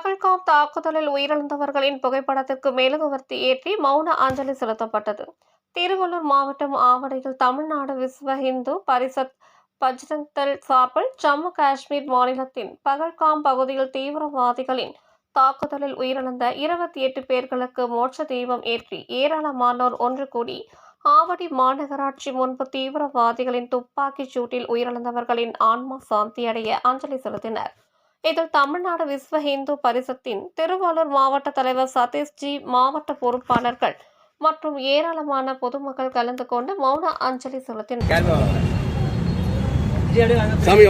பகல்காம் தாக்குதலில் உயிரிழந்தவர்களின் புகைப்படத்திற்கு மெழுகுவர்த்தி ஏற்றி மௌன அஞ்சலி செலுத்தப்பட்டது. திருவள்ளூர் மாவட்டம் ஆவடியில் தமிழ்நாடு விஸ்வ இந்து பரிசத் பஜ்ரங்தள் சார்பில் ஜம்மு காஷ்மீர் மாநிலத்தின் பகல்காம் பகுதியில் தீவிரவாதிகளின் தாக்குதலில் உயிரிழந்த இருபத்தி எட்டு பேர்களுக்கு மோட்ச தீபம் ஏற்றி ஏராளமானோர் ஒன்று கூடி ஆவடி மாநகராட்சி முன்பு தீவிரவாதிகளின் துப்பாக்கிச் சூட்டில் உயிரிழந்தவர்களின் ஆன்மா சாந்தியடைய அஞ்சலி செலுத்தினர். இதில் தமிழ்நாடு விஸ்வ இந்து பரிஷத்தின் திருவள்ளூர் மாவட்ட தலைவர் சதீஷ்ஜி மாவட்ட பொறுப்பாளர்கள் மற்றும் ஏராளமான பொதுமக்கள் கலந்து கொண்டு மௌன அஞ்சலி செலுத்தினர். சாமி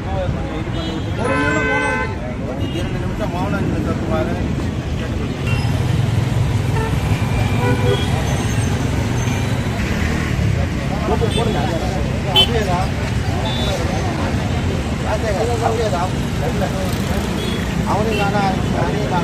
கொஞ்சம் இது பண்ணி விட்டுட்டு ஒரு இரண்டு நிமிஷம் மௌனம் நிறுத்துமாறு அவனையும் அவனையும்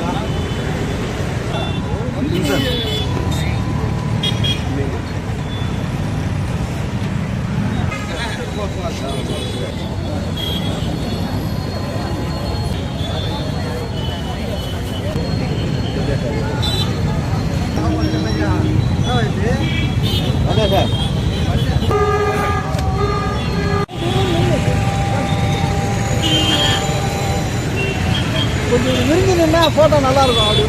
அதான் சார் கொஞ்சம் விரும்பி நின்னா ஃபோட்டோ நல்லா இருக்கும். அப்படி